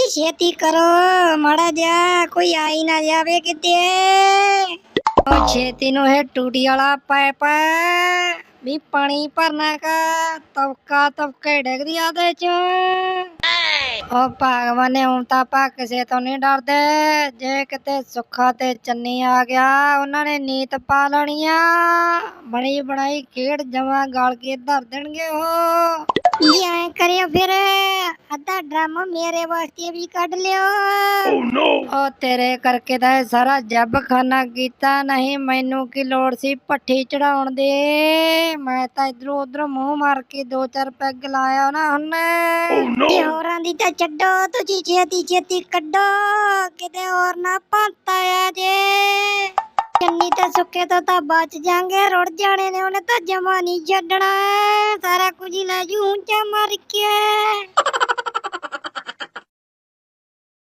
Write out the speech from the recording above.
ਜੀ ਛੇਤੀ ਕਰੋ, ਮਾੜਾ ਜਿਹਾ ਕੋਈ ਆਈ ਨਾ ਜਾਵੇ ਕਿਤੇ। ਉਹ ਛੇਤੀ ਨੂੰ ਇਹ ਟੂਟੀ ਵਾਲਾ ਪਾਈਪ ਵੀ ਪਾਣੀ ਭਰਨਾ ਕਾ ਤਵਕਾ ਤਵਕੇ ਡਿੱਗਦੀ ਆ ਚ। ਉਹ ਭਗਵਾਨ ਨੇ ਹੁਣ ਤਾਂ ਆਪਾਂ ਕਿਸੇ ਤੋਂ ਨਹੀਂ ਡਰਦੇ, ਜੇ ਕਿਤੇ ਸੁੱਖਾ ਤੇ ਚੰਨੀ ਆ ਗਿਆ, ਉਹਨਾਂ ਨੇ ਨੀਤ ਪਾ ਲੈਣੀ ਬਣੀ ਬਣਾਈ ਖੇਡ ਜਮਾ ਗਾਲ ਕੇ ਧਰ ਦੇਣਗੇ ਉਹ। ਜੀ ਐ ਕਰਿਓ ਫਿਰ। ਅੱਧਾ ਡਰਮ ਮੇਰੇ ਵਾਸਤੇ ਵੀ ਕੱਢ ਲਿਓ। ਉਹ ਤੇਰੇ ਕਰਕੇ ਤਾਂ ਇਹ ਸਾਰਾ ਜੱਬ ਖਾਨਾ ਕੀਤਾ ਨਹੀਂ ਮੈਨੂੰ ਕੀ ਲੋੜ ਸੀ ਪੱਠੀ ਚੜਾਉਣ ਦੇ? ਮੈਂ ਤਾਂ ਇਧਰੋਂ ਉਧਰੋਂ ਮੂੰਹ ਮਾਰ ਕੇ ਦੋ ਚਾਰ ਪੈਗ ਲਾਇਆ ਨਾ ਹੁਣ ਤੇ ਹੋਰਾਂ ਦੀ ਤਾਂ ਛੱਡੋ ਤੁਸੀਂ ਛੇਤੀ ਛੇਤੀ ਕੱਢੋ ਕਿਤੇ ਹੋਰ ਨਾ ਪੰਤਾ ਆ ਜੇ। ਚੰਨੀ ਤੇ ਸੁੱਕੇ ਤੋਂ ਤਾਂ ਬਚ ਜਾਾਂਗੇ ਰੁੜ ਜਾਣੇ ਨੇ ਉਹਨੇ ਤਾਂ ਜਮਾ ਨਹੀਂ ਛੱਡਣਾ। ਸਾਰਾ ਕੁਝ ਹੀ ਲੈ ਜੂ ਉਂਚਾ ਮਾਰ ਕੇ।